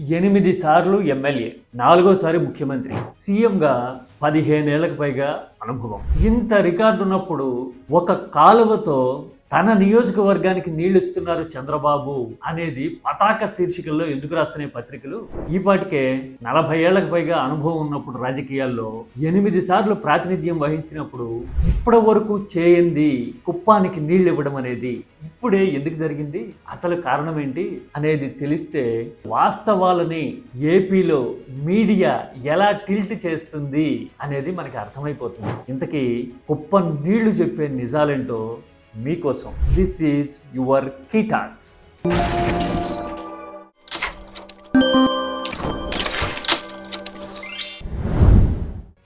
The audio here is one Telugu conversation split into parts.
ఎనిమిది సార్లు ఎమ్మెల్యే నాలుగోసారి ముఖ్యమంత్రి. సీఎంగా పదిహేనేళ్ళకు పైగా అనుభవం. ఇంత రికార్డు ఉన్నప్పుడు ఒక కాలువతో తన నియోజకవర్గానికి నీళ్ళు ఇస్తున్నారు చంద్రబాబు అనేది పతాక శీర్షికల్లో ఎందుకు రాస్తున్నాయి పత్రికలు? ఈ పాటికే నలభై ఏళ్ళకు పైగా అనుభవం ఉన్నప్పుడు రాజకీయాల్లో ఎనిమిది సార్లు ప్రాతినిధ్యం వహించినప్పుడు ఇప్పటి వరకు చేయంది కుప్పానికి నీళ్ళు ఇవ్వడం అనేది ఇప్పుడే ఎందుకు జరిగింది? అసలు కారణం ఏంటి అనేది తెలిస్తే వాస్తవాలని ఏపీలో మీడియా ఎలా టిల్ట్ చేస్తుంది అనేది మనకి అర్థమైపోతుంది. ఇంతకీ కుప్పం నీళ్ళు చెప్పే నిజాలేంటో మీకోసం. దిస్ ఈజ్ యువర్ కీటాన్స్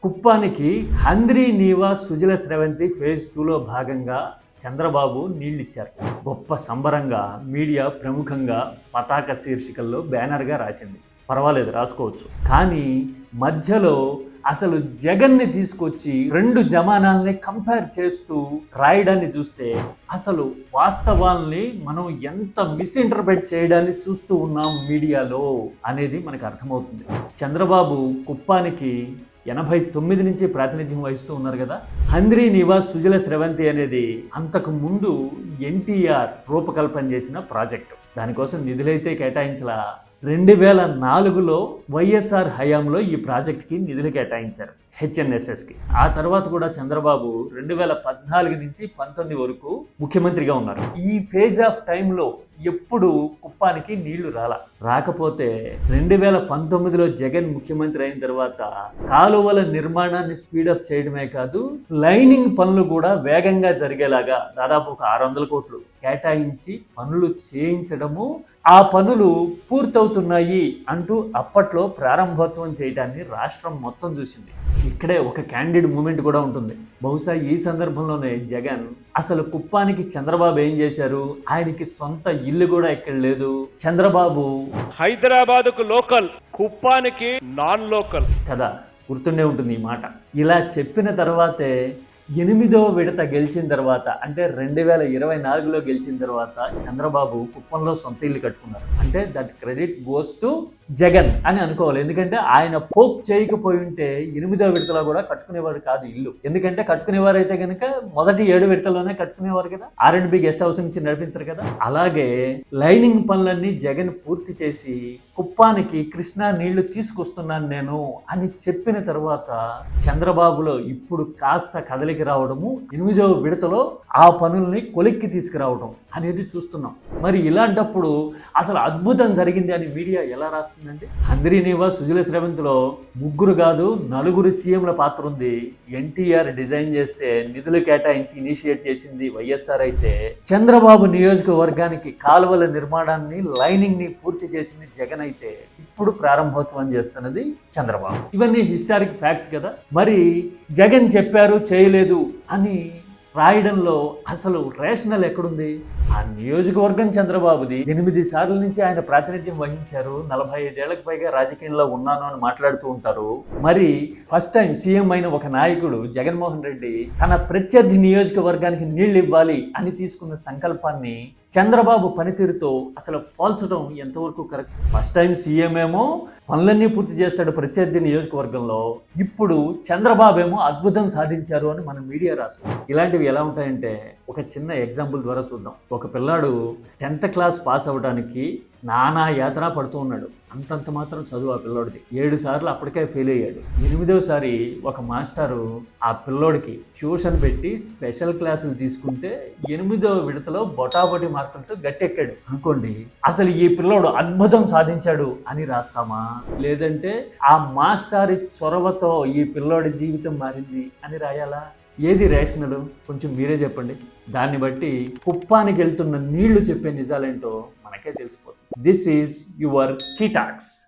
కుప్పానికి హంద్రీ నీవా సుజల స్రవంతి ఫేజ్ టూలో భాగంగా చంద్రబాబు నీళ్ళిచ్చారు. గొప్ప సంబరంగా మీడియా ప్రముఖంగా పతాక శీర్షికల్లో బ్యానర్గా రాసింది. పర్వాలేదు రాసుకోవచ్చు. కానీ మధ్యలో అసలు జగన్ని తీసుకొచ్చి రెండు జమానాల్ని కంపేర్ చేస్తూ రాయడాన్ని చూస్తే అసలు వాస్తవాల్ని మనం ఎంత మిస్ఇంటర్ప్రెట్ చేయడాన్ని చూస్తూ ఉన్నాం మీడియాలో అనేది మనకు అర్థమవుతుంది. చంద్రబాబు కుప్పానికి ఎనభై తొమ్మిది నుంచి ప్రాతినిధ్యం వహిస్తూ ఉన్నారు కదా. హంద్రీ నివాస్ సుజల స్రవంతి అనేది అంతకు ముందు ఎన్టీఆర్ రూపకల్పన చేసిన ప్రాజెక్టు. దానికోసం నిధులైతే కేటాయించలా. రెండు వేల నాలుగులో వైఎస్ఆర్ హయాంలో ఈ ప్రాజెక్ట్కి నిధులు కేటాయించారు. హెచ్ఎన్ఎస్ఎస్కి. ఆ తర్వాత కూడా చంద్రబాబు రెండు వేల పద్నాలుగు నుంచి పంతొమ్మిది వరకు ముఖ్యమంత్రిగా ఉన్నారు. ఈ ఫేజ్ ఆఫ్ టైంలో ఎప్పుడు కుప్పానికి నీళ్ళు రాల. రాకపోతే రెండు వేల పంతొమ్మిదిలో జగన్ ముఖ్యమంత్రి అయిన తర్వాత కాలువల నిర్మాణాన్ని స్పీడప్ చేయడమే కాదు లైనింగ్ పనులు కూడా వేగంగా జరిగేలాగా దాదాపు ఒక ఆరు వందల కోట్లు కేటాయించి పనులు చేయించడము ఆ పనులు పూర్తవుతున్నాయి అంటూ అప్పట్లో ప్రారంభోత్సవం చేయడాన్ని రాష్ట్రం మొత్తం చూసింది. ఇక్కడే ఒక క్యాండిడ్ మూమెంట్ కూడా ఉంటుంది. బహుశా ఈ సందర్భంలోనే జగన్ అసలు కుప్పానికి చంద్రబాబు ఏం చేశారు? ఆయనకి సొంత ఇల్లు కూడా ఇక్కడ లేదు. చంద్రబాబు హైదరాబాద్కు లోకల్ కుప్పానికి నాన్ లోకల్. కదా గుర్తుండే ఉంటుంది ఈ మాట. ఇలా చెప్పిన తర్వాతే ఎనిమిదో విడత గెలిచిన తర్వాత అంటే రెండు వేల ఇరవై నాలుగులో గెలిచిన తర్వాత చంద్రబాబు కుప్పంలో సొంత ఇల్లు కట్టుకున్నారు. అంటే that credit goes to Jagan అని అనుకోవాలి. ఎందుకంటే ఆయన పోక్ చేయకపోయి ఉంటే ఎనిమిదో విడతలో కూడా కట్టుకునేవారు కాదు ఇల్లు. ఎందుకంటే కట్టుకునేవారు అయితే కనుక మొదటి ఏడు విడతలోనే కట్టుకునేవారు కదా. R and B guest house నుంచి నడిపించరు కదా. అలాగే లైనింగ్ పనులన్నీ జగన్ పూర్తి చేసి కుప్పానికి కృష్ణా నీళ్ళు తీసుకొస్తున్నాను నేను అని చెప్పిన తర్వాత చంద్రబాబులో ఇప్పుడు కాస్త కదలికి రావడము ఎనిమిదవ విడతలో ఆ పనుల్ని కొలిక్కి తీసుకురావడం అనేది చూస్తున్నాం. మరి ఇలాంటప్పుడు అసలు అద్భుతం జరిగింది అని మీడియా ఎలా రాస్తుందండి హంద్రీనివా సుజల శ్రవంతిలో ముగ్గురు కాదు నలుగురు సీఎంల పాత్ర ఉంది. ఎన్టీఆర్ డిజైన్ చేస్తే నిధులు కేటాయించి ఇనిషియేట్ చేసింది వైఎస్ఆర్ అయితే. చంద్రబాబు నియోజకవర్గానికి కాలువల నిర్మాణాన్ని లైనింగ్ని పూర్తి చేసింది జగన్ అయితే. ఇప్పుడు ప్రారంభోత్సవం చేస్తున్నది చంద్రబాబు. ఇవన్నీ హిస్టారిక్ ఫ్యాక్ట్స్ కదా. మరి జగన్ చెప్పారు చేయలేదు అని రాయడంలో అసలు రేషనల్ ఎక్కడుంది? ఆ నియోజకవర్గం చంద్రబాబుది. ఎనిమిది సార్ల నుంచి ఆయన ప్రాతినిధ్యం వహించారు. నలభై ఐదేళ్ళకు పైగా రాజకీయంలో ఉన్నాను అని మాట్లాడుతూ ఉంటారు. మరి ఫస్ట్ టైం సీఎం అయిన ఒక నాయకుడు జగన్మోహన్ రెడ్డి తన ప్రత్యర్థి నియోజకవర్గానికి నీళ్ళు ఇవ్వాలి అని తీసుకున్న సంకల్పాన్ని చంద్రబాబు పనితీరుతో అసలు పోల్చడం ఎంతవరకు కరెక్ట్ ఫస్ట్ టైం సీఎం ఏమో పనులన్నీ పూర్తి చేస్తాడు ప్రత్యర్థి నియోజకవర్గంలో. ఇప్పుడు చంద్రబాబు ఏమో అద్భుతం సాధించారు అని మన మీడియా రాష్ట్రం. ఇలాంటివి ఎలా ఉంటాయంటే ఒక చిన్న ఎగ్జాంపుల్ ద్వారా చూద్దాం. ఒక పిల్లాడు టెన్త్ క్లాస్ పాస్ అవ్వడానికి నానా యాతన పడుతూ ఉన్నాడు. అంతంత మాత్రం చదువు ఆ పిల్లోడిది. ఏడు సార్లు అప్పటికే ఫెయిల్ అయ్యాడు. ఎనిమిదోసారి ఒక మాస్టారు ఆ పిల్లోడికి ట్యూషన్ పెట్టి స్పెషల్ క్లాసులు తీసుకుంటే ఎనిమిదో విడతలో బొటాబొటి మార్కులతో గట్టెక్కాడు. అనుకోండి అసలు ఈ పిల్లోడు అద్భుతం సాధించాడు అని రాస్తామా? లేదంటే ఆ మాస్టారి చొరవతో ఈ పిల్లోడి జీవితం మారింది అని రాయాలా? ఏది రేషనల్ కొంచెం మీరే చెప్పండి. దాన్ని బట్టి కుప్పానికి వెళ్తున్న నీళ్ళు చెప్పే నిజాలేంటో మనకే తెలిసిపోతుంది. This is your కీటాక్స్